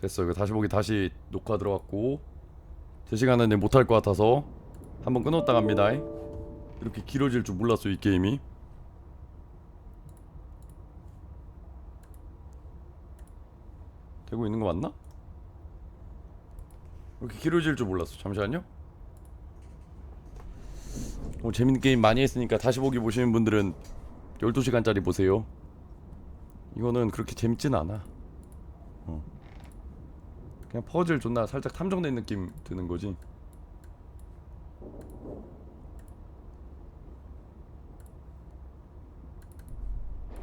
됐어 이거 다시 보기 다시 녹화 들어갔고 제 시간은 못할 것 같아서 한번 끊었다 갑니다. 이렇게 길어질 줄 몰랐어 이 게임이. 되고 있는 거 맞나? 이렇게 길어질 줄 몰랐어 잠시만요. 뭐 재밌는 게임 많이 했으니까 다시 보기 보시는 분들은 12시간짜리 보세요. 이거는 그렇게 재밌진 않아. 어. 그냥 퍼즐 존나 살짝 탐정된 느낌 드는 거지.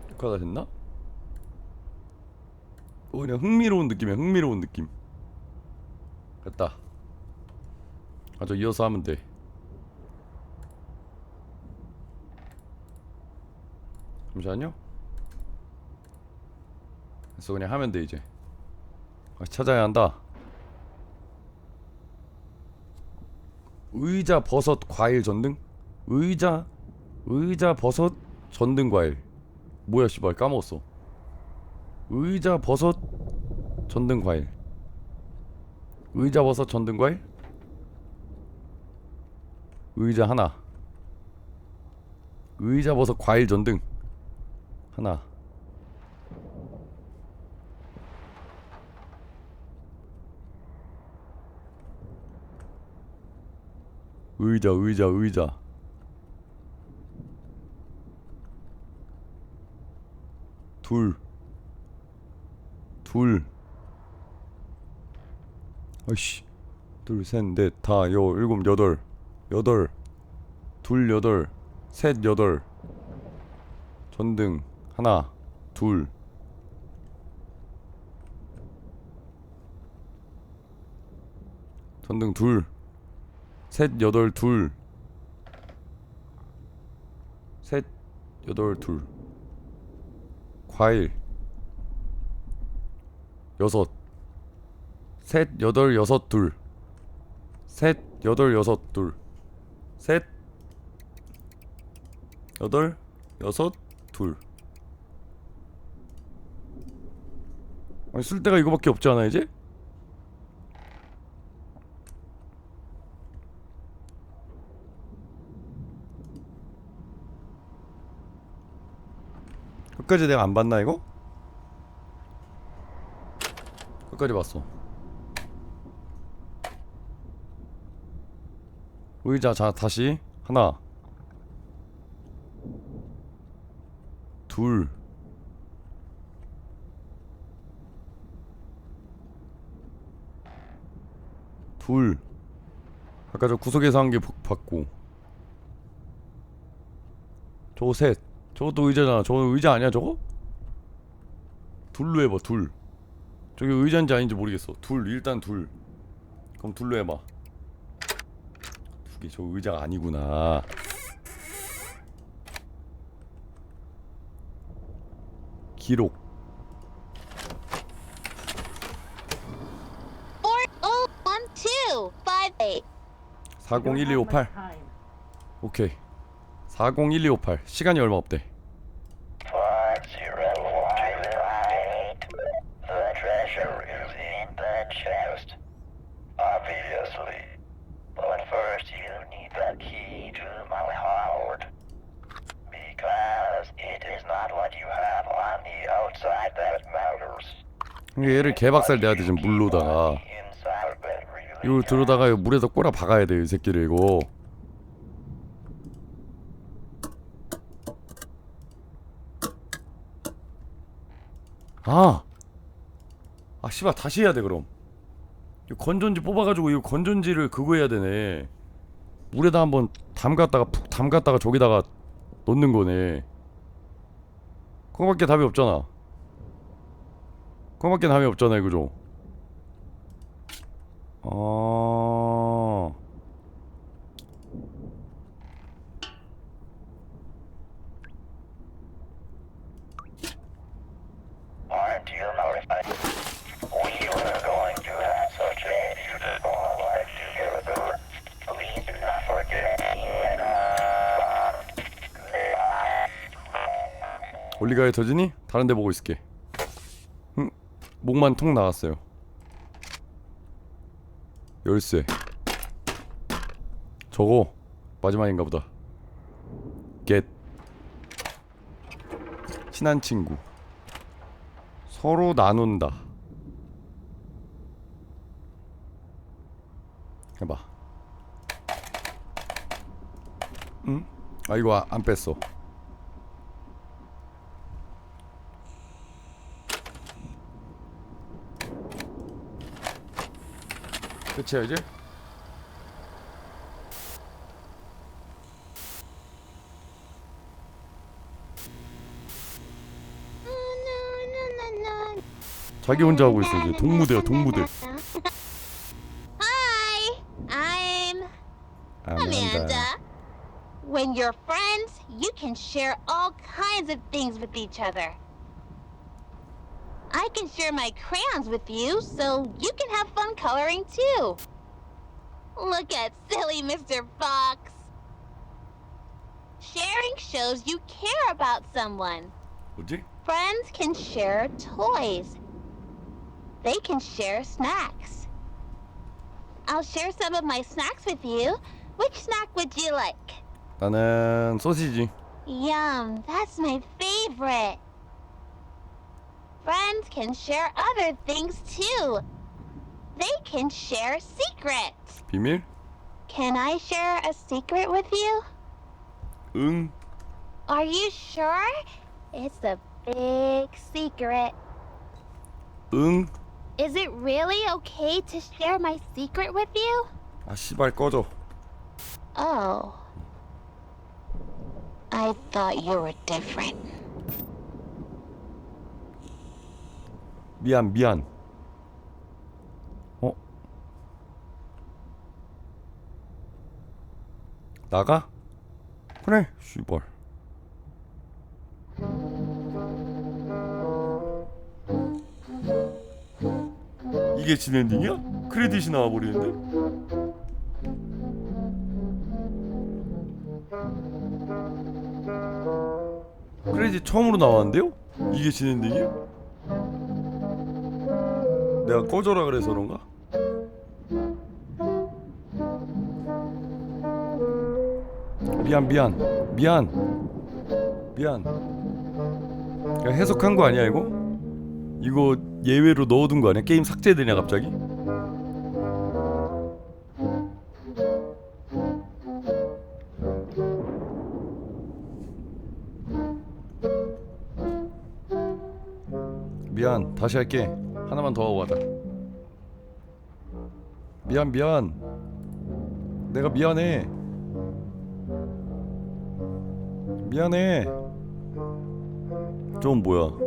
녹화가 됐나? 어, 그냥 흥미로운 느낌이야 흥미로운 느낌. 됐다. 아저 이어서 하면 돼. 잠시만요. 그래서 그냥 하면 돼 이제. 아, 찾아야 한다. 의자 버섯 과일 전등? 의자 의자 버섯 전등 과일. 뭐야 씨발 까먹었어. 의자 버섯 전등 과일. 의자 버섯 전등 과일? 의자 하나. 의자 버섯 과일 전등. 하나 의자 의자 의자 둘 둘. 아이씨. 둘, 셋, 넷, 다, 여, 일곱, 여덟. 여덟. 둘, 여덟. 셋, 여덟. 전등. 하나. 둘. 전등 둘. 셋, 여덟, 둘. 셋, 여덟, 둘. 과일. 여섯 셋 여덟 여섯 둘 셋 여덟 여섯 둘셋 여덟 여섯 둘 아니 쓸 데가 이거밖에 없지 않아 이제? 끝까지 내가 안 봤나 이거? 끝까지 봤어. 의자 자 다시 하나 둘 둘. 아까 저 구석에서 한 게 받고. 저거 셋. 저것도 의자잖아. 저거 의자 아니야 저거? 둘로 해봐 둘. 저기 의자인지 아닌지 모르겠어. 둘 일단 둘. 그럼 둘로 해봐. 두개 저 의자가 아니구나. 기록. Four oh one two five eight. 401258. 오케이. 401258. 시간이 얼마 없대. 얘를 개박살 내야 돼 지금 물로다가. 이걸 들어다가 물에다 꼬라 박아야 돼, 이 새끼를 이거. 아, 아 씨발 다시 해야 돼 그럼. 이 건전지 뽑아가지고 이거 건전지를 그거 해야 되네. 물에다 한번 담갔다가 푹 담갔다가 저기다가 넣는 거네. 그거밖에 답이 없잖아. 그거밖에 답이 없잖아요, 그죠? 어. 올리가에 터지니? 다른 데 보고 있을게. 응, 목만 통 나갔어요. 열쇠 저거 마지막인가 보다 겟 친한 친구 서로 나눈다 해봐 응? 아 이거 아- 안 뺐어 끝이야 이제? 자기 혼자 하고 있어 이제 동무대야 동무대 Hi, I'm Amanda. When you're friends, you can share all kinds of things with each other. I can share my crayons with you, so you can have fun coloring too. Look at silly Mr. Fox. Sharing shows you care about someone. 뭐지? Friends can share toys. They can share snacks. I'll share some of my snacks with you. Which snack would you like? 나는 소시지 Yum, that's my favorite. Friends can share other things too. They can share secrets. 비밀? Can I share a secret with you? 응 Are you sure? It's a big secret. 응? Is it really okay to share my secret with you? 아 씨발 꺼져 Oh. I thought you were different. 미안 미안 어? 나가? 그래 씨발 이게 진엔딩이야? 크레딧이 나와버리는데? 크레딧 처음으로 나왔는데요? 이게 진엔딩이야? 내가 꺼져라 그래서 그런가? 미안 미안 미안 미안 야, 해석한 거 아니야 이거? 이거 예외로 넣어둔 거 아니야? 게임 삭제되냐 갑자기? 미안 다시 할게 하나만 더 하고 가자. 미안 미안. 내가 미안해. 미안해. 좀 뭐야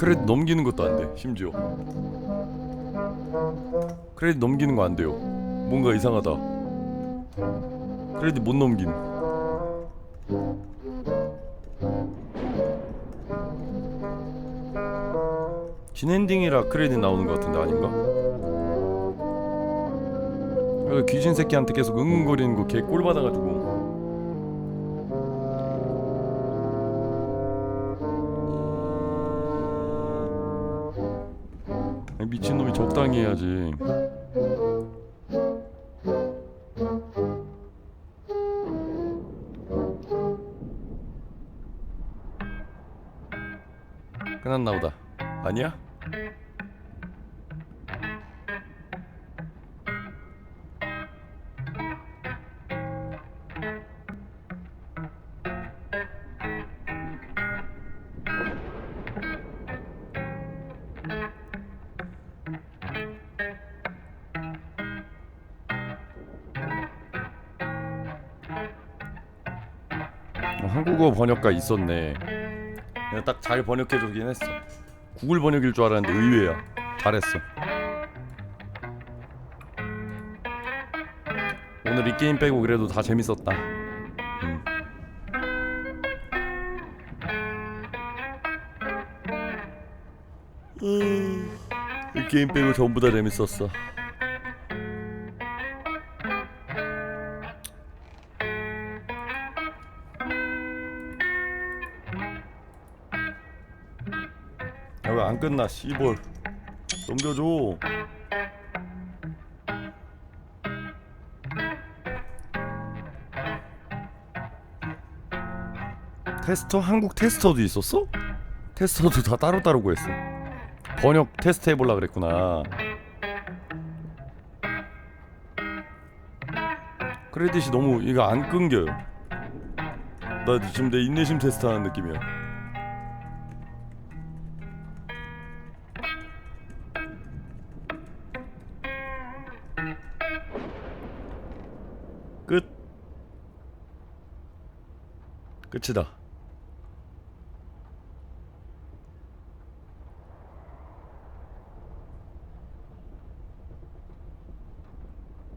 크레딧 넘기는 것도 안 돼. 심지어 크레딧 넘기는 거 안 돼요. 뭔가 이상하다. 크레딧 못 넘긴. 진엔딩이라 크레딧 나오는 것 같은데 아닌가? 그 귀신 새끼한테 계속 응응거리는 거 개 꼴 받아가지고. 미친놈이 적당히 해야지. 끝났나 보다. 아니야? 한국어 번역가 있었네. 내가 딱 잘 번역해 주긴 했어. 구글 번역일 줄 알았는데 의외야. 잘했어. 오늘 이 게임 빼고 그래도 다 재밌었다. 음. 음, 이 게임 빼고 전부 다 재밌었어 야왜안 끝나 씨볼. 넘겨줘. 테스터 한국 테스터도 있었어? 테스터도 다 따로따로 구했어. 번역 테스트 해볼라 그랬구나. 크레딧이 너무 이거 안 끊겨요. 나 지금 내 인내심 테스트 하는 느낌이야 끝이다.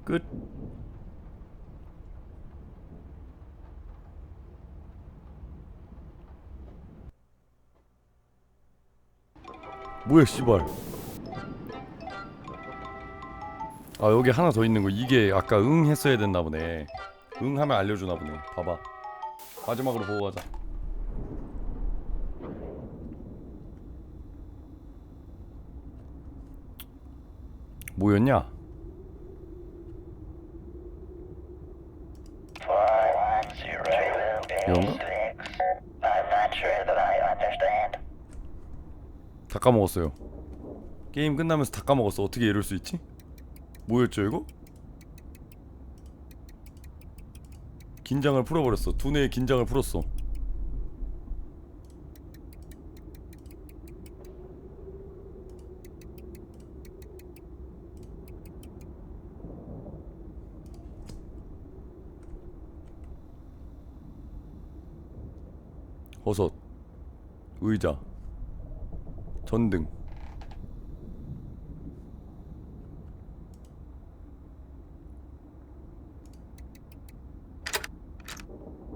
끝. 뭐야 씨발. 아 여기 하나 더 있는 거 이게 아까 응 했어야 됐나 보네. 응 하면 알려주나 보네. 봐봐 마지막으로 보고 가자 뭐였냐 이건가? 다 까먹었어요 게임 끝나면서 다 까먹었어 어떻게 이럴 수 있지? 뭐였죠 이거? 긴장을 풀어버렸어. 두뇌의 긴장을 풀었어. 버섯 의자 전등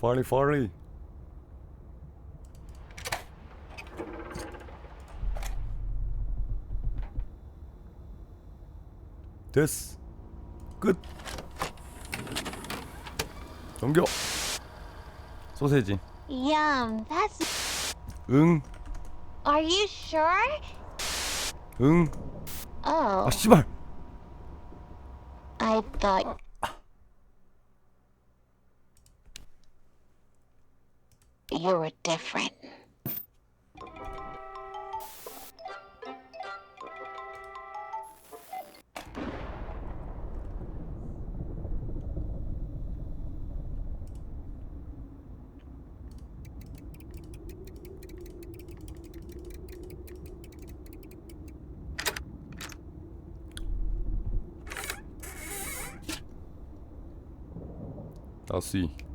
빨리 빨리 됐어 끝 넘겨 소세지 Yum, that's. 응 Are you sure? 응. Oh, 아 씨발. I thought. You were different. 다시.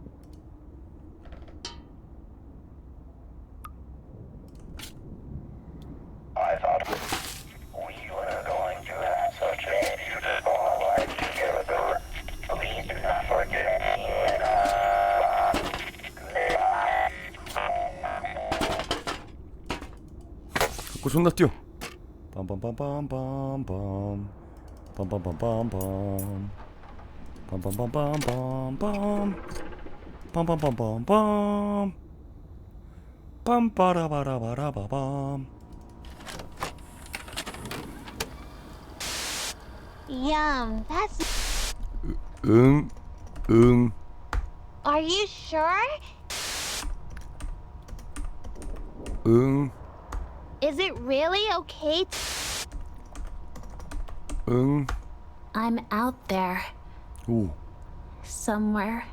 존나 뛰어. 빰빰빰빰빰빰. 빰빰빰빰빰. 빰빰빰빰빰빰. 빰빰빰빰빰. 빰빠라바라바라바밤. Yum, that's. 응. 응. Are you sure? 응, Is it really okay? 응, I'm out there 오. somewhere.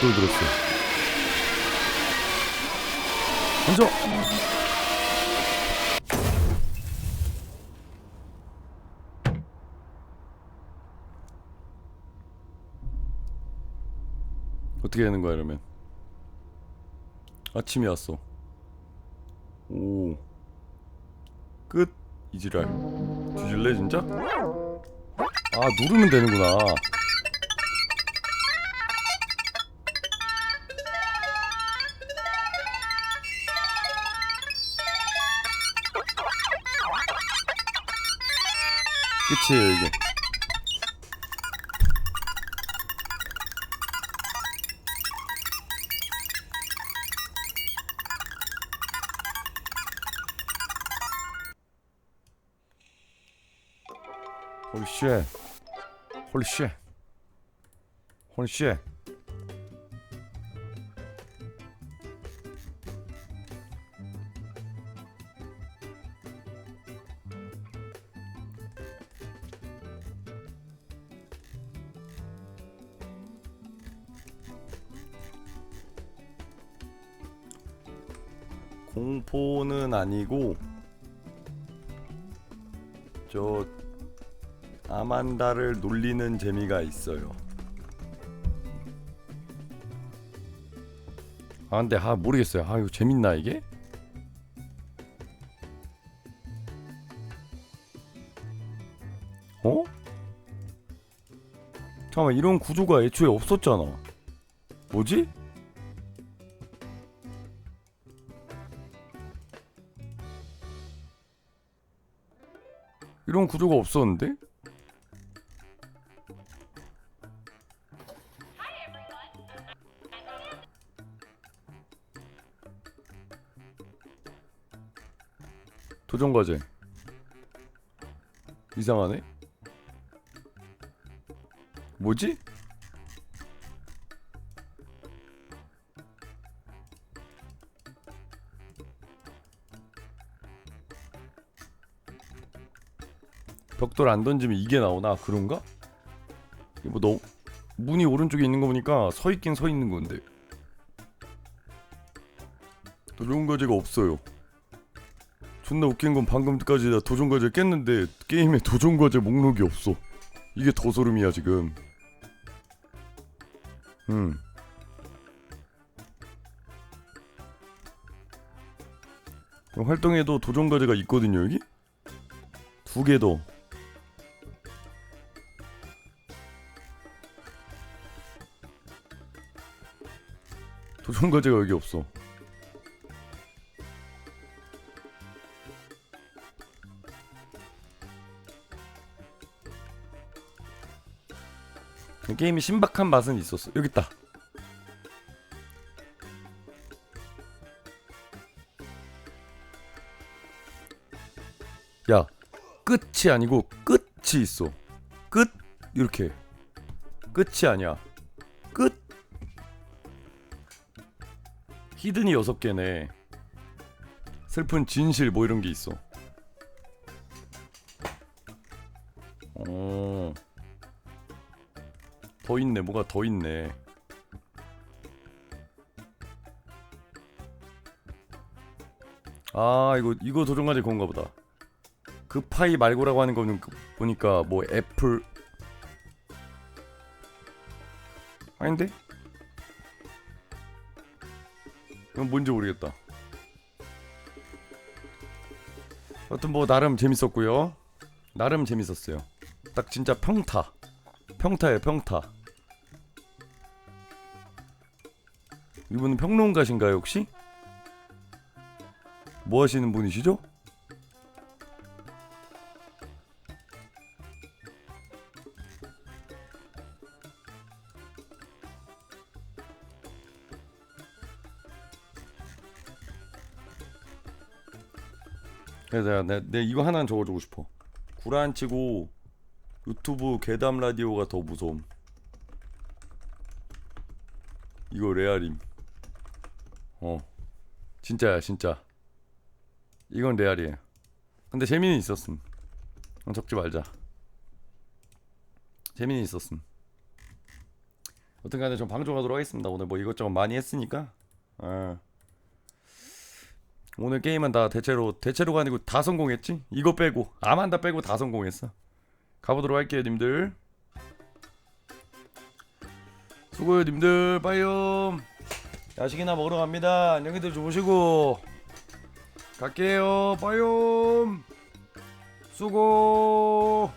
또 들었어. 먼저. 어떻게 되는 거야 이러면? 아침이 왔어. 오. 끝. 이지랄. 뒤질래 진짜? 아 누르면 되는구나. 끝이에요 이게. Shit. Holy shit. 공포는 아니고 아만다를 놀리는 재미가 있어요. 아 근데 아 모르겠어요. 아 이거 재밌나 이게? 어? 잠깐만 이런 구조가 애초에 없었잖아. 뭐지? 이런 구조가 없었는데? 도전 과제 이상하네. 뭐지? 벽돌 안 던지면 이게 나오나 그런가? 뭐 너, 문이 오른쪽에 있는 거 보니까 서 있긴 서 있는 건데 도전 과제가 없어요. 존나 웃긴 건 방금까지 나 도전 과제 깼는데 게임에 도전 과제 목록이 없어. 이게 더 소름이야 지금. 음. 활동에도 도전 과제가 있거든요 여기 두 개 더. 도전 과제가 여기 없어. 게임이 신박한 맛은 있었어. 여기 있다. 야, 끝이 아니고 끝이 있어. 끝 이렇게. 끝이 아니야. 끝. 히든이 여섯 개네. 슬픈 진실 뭐 이런 게 있어. 어. 더 있네. 뭐가 더 있네. 아, 이거 이거 도전과제 그건가 보다. 그 파이 말고라고 하는 그- 보니까 뭐 애플 아닌데? 이건 뭔지 모르겠다. 하여튼 뭐 나름 재밌었고요. 나름 재밌었어요. 딱 진짜 평타. 평타예요, 평타. 이분은 평론가신가요, 혹시? 뭐 하시는 분이시죠? 그래서 내가 내, 내 이거 하나는 적어주고 싶어. 구란 치고 유튜브 괴담 라디오가 더 무서움 이거 레알임 어. 진짜야 진짜. 이건 레알이에요. 근데 재미는 있었음. 어, 적지 말자. 재미는 있었음. 어떤 간에 좀 방종하도록 하겠습니다. 오늘 뭐 이것저것 많이 했으니까. 어. 오늘 게임은 다 대체로 대체로가 아니고 다 성공했지? 이거 빼고 아만다 빼고 다 성공했어. 가보도록 할게요 님들. 수고해요 님들. 빠이옴 야식이나 먹으러 갑니다. 안녕히들 주무시고. 갈게요. 빠이옴. 수고